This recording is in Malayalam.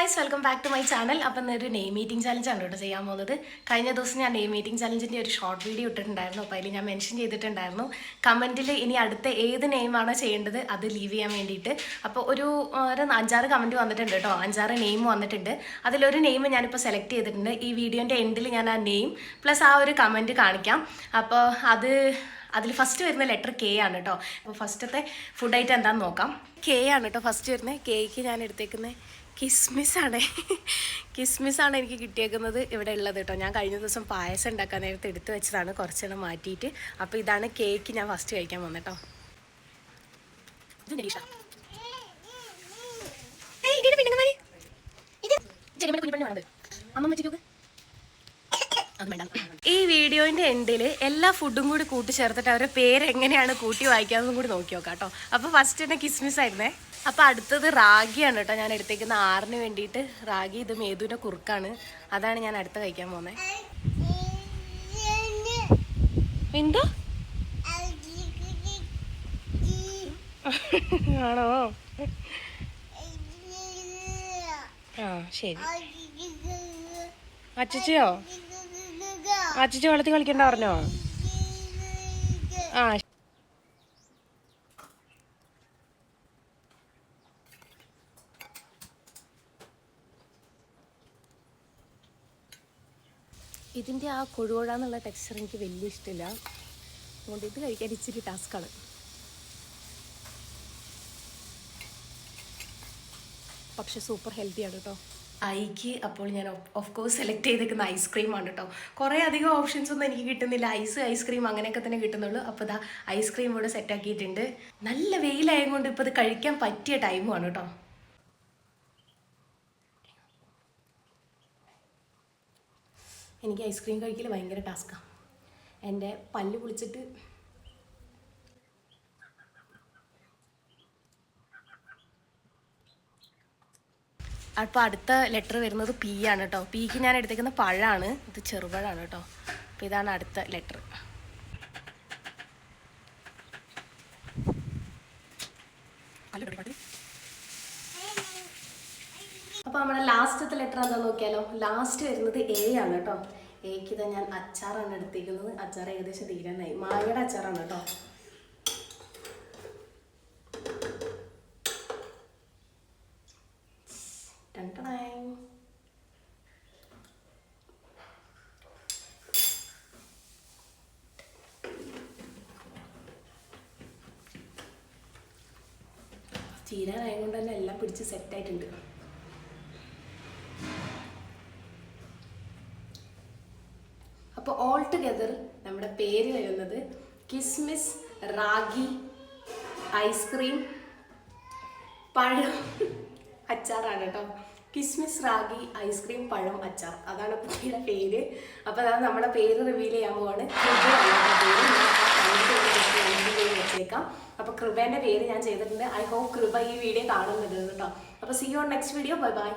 Guys welcome back to my channel appam ഒരു നെയ് മീറ്റിംഗ് ചാലഞ്ച് ആണ് കേട്ടോ ചെയ്യാൻ പോകുന്നത്. കഴിഞ്ഞ ദിവസം ഞാൻ നെയ് മീറ്റിംഗ് ചാലഞ്ചിന്റെ ഒരു ഷോർട്ട് വീഡിയോ ഇട്ടിട്ടുണ്ടായിരുന്നു. അപ്പോൾ അതിൽ ഞാൻ മെൻഷൻ ചെയ്തിട്ടുണ്ടായിരുന്നു. കമന്റിൽ ഇനി അടുത്ത ഏത് നെയിമാണോ ചെയ്യേണ്ടത് അത് ലീവ് ചെയ്യാൻ വേണ്ടിയിട്ട്. അപ്പോൾ ഒരു ഒരു അഞ്ചാറ് കമന്റ് വന്നിട്ടുണ്ട് കേട്ടോ. അഞ്ചാറ് നെയിം വന്നിട്ടുണ്ട്. അതിലൊരു നെയിം ഞാനിപ്പോൾ സെലക്ട് ചെയ്തിട്ടുണ്ട്. ഈ വീഡിയോന്റെ എൻഡിൽ ഞാൻ ആ നെയിം പ്ലസ് ആ ഒരു കമന്റ് കാണിക്കാം. അപ്പോൾ അത് അതിൽ ഫസ്റ്റ് വരുന്ന ലെറ്റർ കെ ആണ് കേട്ടോ. അപ്പോൾ ഫസ്റ്റത്തെ ഫുഡ് ഐറ്റം എന്താണെന്ന് നോക്കാം. കെ ആണ് കേട്ടോ ഫസ്റ്റ് വരുന്നത്. കേക്ക് ഞാൻ എടുത്തേക്കുന്നത് കിസ്മിസ് കിസ്മിസാണ് കിസ്മിസ് ആണ് എനിക്ക് കിട്ടിയേക്കുന്നത് ഇവിടെ ഉള്ളത് കേട്ടോ. ഞാൻ കഴിഞ്ഞ ദിവസം പായസം ഉണ്ടാക്കാൻ നേരത്തെ എടുത്തു വെച്ചതാണ്. കുറച്ചെണ്ണം മാറ്റിയിട്ട്. അപ്പോൾ ഇതാണ് കേക്ക് ഞാൻ ഫസ്റ്റ് കഴിക്കാൻ വന്നിട്ടോ കേട്ടോ. ഈ വീഡിയോന്റെ എൻഡിൽ എല്ലാ ഫുഡും കൂടി കൂട്ടിച്ചേർത്തിട്ട് അവരുടെ പേര് എങ്ങനെയാണ് കൂട്ടി വായിക്കാമെന്നും കൂടി നോക്കി നോക്കാം കേട്ടോ അപ്പൊ ഫസ്റ്റ് തന്നെ കിസ്മിസ് ആയിരുന്നേ അപ്പൊ അടുത്തത് റാഗിയാണ് കേട്ടോ ഞാൻ എടുത്തേക്കുന്ന ആറിന് വേണ്ടിയിട്ട്. റാഗി ഇത് മേതുവിന്റെ കുറുക്കാണ്. അതാണ് ഞാൻ അടുത്ത കഴിക്കാൻ പോകുന്നത് എന്തോ ആണോ? ആ ശരി. അച്ചച്ചയോ അച്ചച്ച വെള്ളത്തിൽ കളിക്കണ്ട പറഞ്ഞോ? ആ ഇതിന്റെ ആ കൊഴുകൊഴാന്നുള്ള ടെക്സ്ചർ എനിക്ക് വലിയ ഇഷ്ടമില്ല അതുകൊണ്ട് ഇത് കഴിക്കാൻ ഇച്ചിരി ടാസ്ക്കാണ് പക്ഷെ സൂപ്പർ ഹെൽത്തിയാണ് കേട്ടോ ഐക്ക് അപ്പോൾ ഞാൻ ഓഫ് കോഴ്സ് സെലക്ട് ചെയ്തേക്കുന്ന ഐസ്ക്രീം ആണ് കേട്ടോ കുറേ അധികം ഓപ്ഷൻസ് ഒന്നും എനിക്ക് കിട്ടുന്നില്ല. ഐസ് ഐസ്ക്രീം അങ്ങനെയൊക്കെ തന്നെ കിട്ടുന്നുള്ളൂ. അപ്പോൾ ഇതാ ഐസ്ക്രീം ഇവിടെ സെറ്റ് ആക്കിയിട്ടുണ്ട്. നല്ല വെയിലായതുകൊണ്ട് ഇപ്പോൾ ഇത് കഴിക്കാൻ പറ്റിയ ടൈമുമാണ് കേട്ടോ എനിക്ക് ഐസ്ക്രീം കഴിക്കൽ ഭയങ്കര ടാസ്ക്കാണ് എന്റെ പല്ല് കുളിച്ചിട്ട് അപ്പോൾ അടുത്ത ലെറ്റർ വരുന്നത് പി ആണ് കേട്ടോ പിക്ക് ഞാൻ എടുത്തേക്കുന്ന പഴമാണ് ഇത് ചെറുപഴമാണ് കേട്ടോ അപ്പോൾ ഇതാണ് അടുത്ത ലെറ്റർ അപ്പോൾ നമ്മുടെ ലാസ്റ്റത്തെ ലെറ്റർ എന്താ നോക്കിയാലോ? ലാസ്റ്റ് വരുന്നത് എ ആണ് കേട്ടോ. എക്ക് ഇതാ ഞാൻ അച്ചാറാണ് എടുത്തിരിക്കുന്നത്. അച്ചാർ ഏകദേശം തീരാനായി. മാങ്ങയുടെ അച്ചാറാണ് കേട്ടോ. ചീരാനായ dun, dun. തീരാനായത് കൊണ്ട് തന്നെ എല്ലാം പിടിച്ച് സെറ്റായിട്ടുണ്ട് അപ്പോൾ ഓൾ ടുഗെദർ നമ്മുടെ പേര് വരുന്നത് കിസ്മിസ് റാഗി ഐസ്ക്രീം പഴം അച്ചാറാണ് കേട്ടോ. കിസ്മിസ് റാഗി ഐസ്ക്രീം പഴം അച്ചാർ. അതാണ് പുതിയ പേര്. അപ്പോൾ അതാണ് നമ്മുടെ പേര് റിവീൽ ചെയ്യാൻ വെച്ചേക്കാം. അപ്പോൾ കൃപേന്റെ പേര് ഞാൻ ചെയ്തിട്ടുണ്ട്. ഐ ഹോപ്പ് കൃപ ഈ വീഡിയോ കാണുന്നുണ്ട് കേട്ടോ. അപ്പോൾ see you next video bye bye